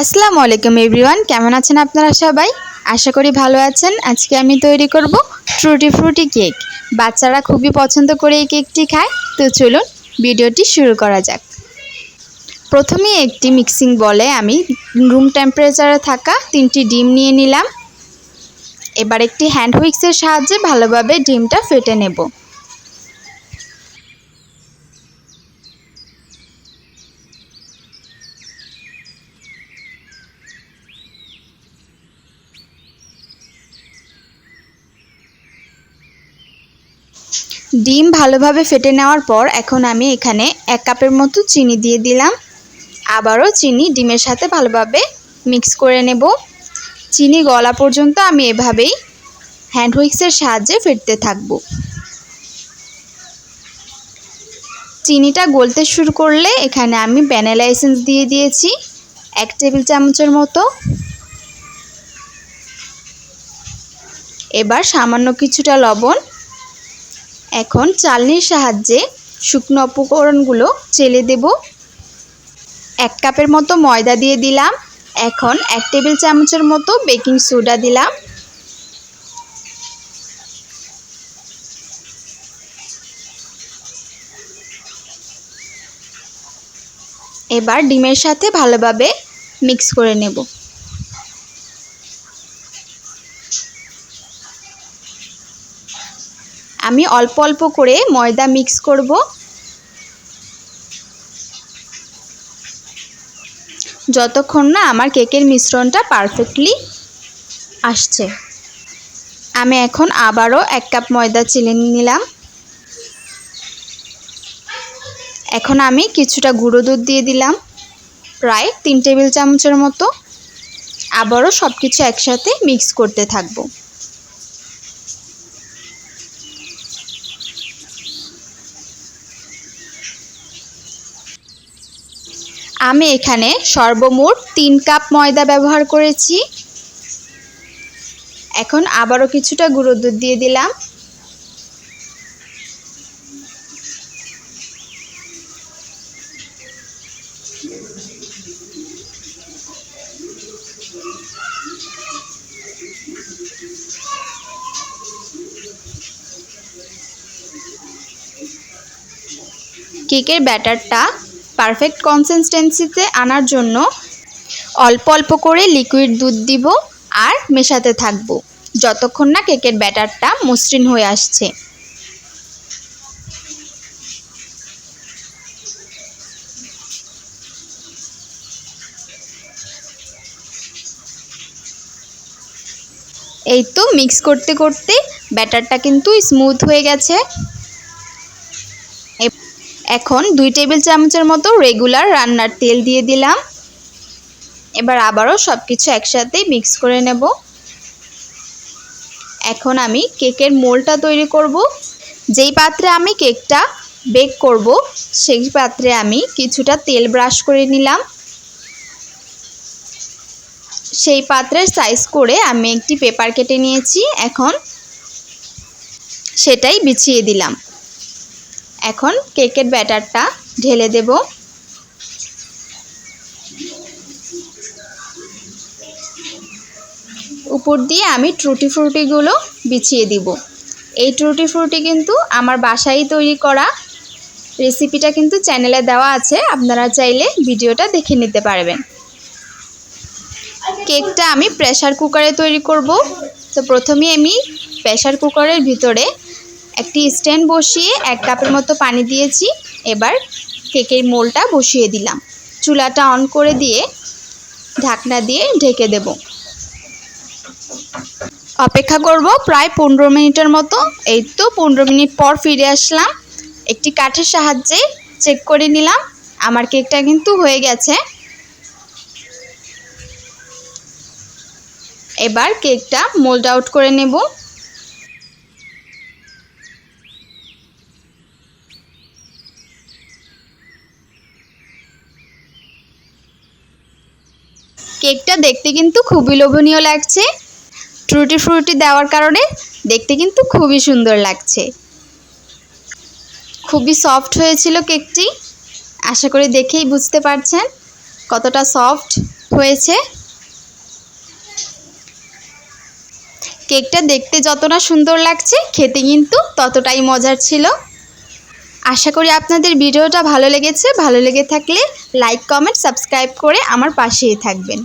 আসসালামু আলাইকুম এভরিওয়ান, কেমন আছেন আপনারা সবাই? আশা করি ভালো আছেন। আজকে আমি তৈরি করব ফ্রুটি ফ্রুটি কেক। বাচ্চারা খুবই পছন্দ করে এই কেকটি খায়। তো চলুন ভিডিওটি শুরু করা যাক। প্রথমে একটি মিক্সিং বলে আমি রুম টেম্পারেচারে থাকা তিনটি ডিম নিয়ে নিলাম। এবার একটি হ্যান্ড হুইক্সের সাহায্যে ভালোভাবে ডিমটা ফেটে নেব। ডিম ভালোভাবে ফেটে নেওয়ার পর এখন আমি এখানে এক কাপের মতো চিনি দিয়ে দিলাম। আবারও চিনি ডিমের সাথে ভালোভাবে মিক্স করে নেব। চিনি গলা পর্যন্ত আমি এভাবেই হ্যান্ড হুইক্সের সাহায্যে ফেটতে থাকব। চিনিটা গলতে শুরু করলে এখানে আমি ভ্যানিলা এসেন্স দিয়ে দিয়েছি, এক টেবিল চামচের মতো। এবার সামান্য কিছুটা লবণ এখন চালনির সাহায্যে শুকনো উপকরণগুলো চেলে দেব। এক কাপের মতো ময়দা দিয়ে দিলাম। এখন এক টেবিল চামচের মতো বেকিং সোডা দিলাম। এবার ডিমের সাথে ভালোভাবে মিক্স করে নেব। আমি অল্প অল্প করে ময়দা মিক্স করব। যতক্ষণ না আমার কেকের মিশ্রণটা পারফেক্টলি আসছে। আমি এখন আবারও এক কাপ ময়দা চিলে নিলাম। এখন আমি কিছুটা গুঁড়ো দুধ দিয়ে দিলাম, প্রায় তিন টেবিল চামচের মতো। আবারও সব কিছু একসাথে মিক্স করতে থাকব। আমি এখানে সর্বমোট তিন কাপ ময়দা ব্যবহার করেছি। এখন আবারও কিছুটা গুঁড়ো দুধ দিয়ে দিলাম। কেকের ব্যাটারটা পারফেক্ট কনসিস্টেন্সিতে আনার জন্য অল্প অল্প করে লিকুইড দুধ দিব আর মেশাতে থাকব। যতক্ষণ না কেকের ব্যাটারটা মসৃণ হয়ে আসছে। এই তো মিক্স করতে করতে ব্যাটারটা কিন্তু স্মুথ হয়ে গেছে। এখন দুই টেবিল চামচের মতো রেগুলার রান্নার তেল দিয়ে দিলাম। এবার আবারও সব কিছু একসাথে মিক্স করে নেব। এখন আমি কেকের মোলটা তৈরি করব। যেই পাত্রে আমি কেকটা বেক করব, সেই পাত্রে আমি কিছুটা তেল ব্রাশ করে নিলাম। সেই পাত্রের সাইজ করে আমি একটি পেপার কেটে নিয়েছি। এখন সেটাই বিছিয়ে দিলাম। এখন কেকের ব্যাটারটা ঢেলে দেব। উপর দিয়ে আমি ট্রুটি ফ্রুটিগুলো বিছিয়ে দিব। এই ট্রুটি ফ্রুটি কিন্তু আমার বাসায় তৈরি করা রেসিপিটা কিন্তু চ্যানেলে দেওয়া আছে, আপনারা চাইলে ভিডিওটা দেখে নিতে পারবেন। কেকটা আমি প্রেশার কুকারে তৈরি করব। তো প্রথমে আমি প্রেশার কুকারের ভিতরে একটি স্ট্যান্ড বসিয়ে এক কাপের মতো পানি দিয়েছি। এবার কেকের মোলটা বসিয়ে দিলাম। চুলাটা অন করে দিয়ে ঢাকনা দিয়ে ঢেকে দেব। অপেক্ষা করব প্রায় পনেরো মিনিটের মতো। এই তো পনেরো মিনিট পর ফিরে আসলাম। একটি কাঠের সাহায্যে চেক করে নিলাম। আমার কেকটা কিন্তু হয়ে গেছে। এবার কেকটা মোল্ড আউট করে নেব। কেকটা দেখতে কিন্তু খুবই লোভনীয় লাগছে। ট্রুটি ফ্রুটি দেওয়ার কারণে দেখতে কিন্তু খুবই সুন্দর লাগছে। খুবই সফট হয়েছিল কেকটি। আশা করি দেখেই বুঝতে পারছেন কতটা সফট হয়েছে। কেকটা দেখতে যতটা সুন্দর লাগছে, খেতে কিন্তু ততটাই মজার ছিল। আশা করি আপনাদের ভিডিওটা ভালো লেগেছে। ভালো লেগে থাকলে লাইক কমেন্ট সাবস্ক্রাইব করে আমার পাশেই থাকবেন।